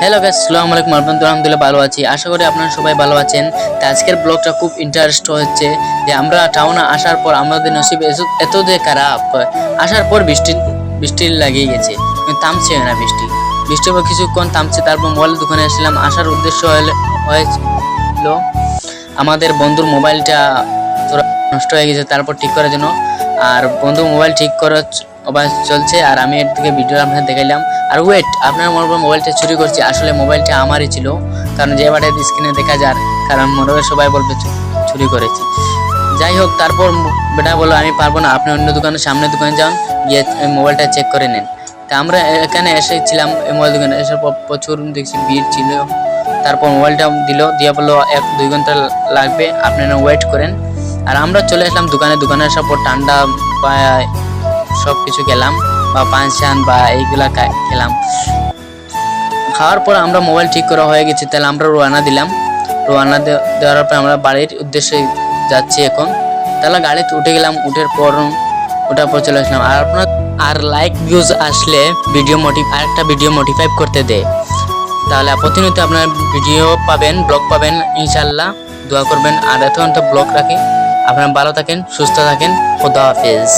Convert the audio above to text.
Hello guys আসসালামু আলাইকুম। আলহামদুলিল্লাহ আলহামদুলিল্লাহ ভালো আছি। আশা করি আপনারা সবাই ভালো আছেন। তো আজকের ব্লগটা খুব ইন্টারেস্ট হচ্ছে যে আমরা টাউনে আসার পর আমাদের নসিব এত- যে খারাপ। আসার পর বৃষ্টি বৃষ্টি লাগিয়ে গেছে। থামছে না বৃষ্টি। বৃষ্টির পর কিছুক্ষণ থামছে, তারপর মোবাইল দোকানে আসলাম। আসার উদ্দেশ্য হয়েছিল আমাদের বন্ধুর মোবাইলটা নষ্ট হয়ে গেছে, তারপর ঠিক করার জন্য। আর বন্ধু মোবাইল ঠিক করার অভ্যাস চলছে আর আমি এর থেকে ভিডিও আপনাদের দেখাইলাম। আর ওয়েট আপনার মনে করবেন মোবাইলটা চুরি করছি, আসলে মোবাইলটা আমারই ছিল। কারণ যে বাটের স্ক্রিনে দেখা যার, কারণ হয় সবাই বলবে চুরি করেছি। যাই হোক, তারপর বেটা বলল, আমি পারব না, আপনি অন্য দোকানের সামনের দোকানে যান, গিয়ে মোবাইলটা চেক করে নেন। তা আমরা এখানে এসেছিলাম মোবাইল দোকানে এসে প্রচুর দেখছি ভিড় ছিল। তারপর মোবাইলটা দিল, দিয়ে বলল, এক, দুই ঘণ্টা লাগবে, আপনারা ওয়েট করেন। আর আমরা চলে আসলাম দোকানে দোকানে আসার পর ঠান্ডা বা সব কিছু খেলাম, বা পাঁচ চান বা এইগুলা খেলাম। খাওয়ার পর আমরা মোবাইল ঠিক করা হয়ে গেছে, তাহলে আমরা রোয়ানা দিলাম। রোয়ানা দেওয়ার পর আমরা বাড়ির উদ্দেশ্যে যাচ্ছি এখন। তাহলে গাড়িতে উঠে গেলাম উঠের পর ওটার পর চলে আসলাম। আর আপনার আর লাইক ভিউজ আসলে ভিডিও মোটিভ আরেকটা ভিডিও মোটিফাইভ করতে দেয় তাহলে প্রতিনিয়ত আপনার ভিডিও পাবেন ব্লগ পাবেন ইনশাল্লাহ দোয়া করবেন। আর এত ব্লগ রাখি। আপনারা ভালো থাকেন, সুস্থ থাকেন। খোদা হাফেজ।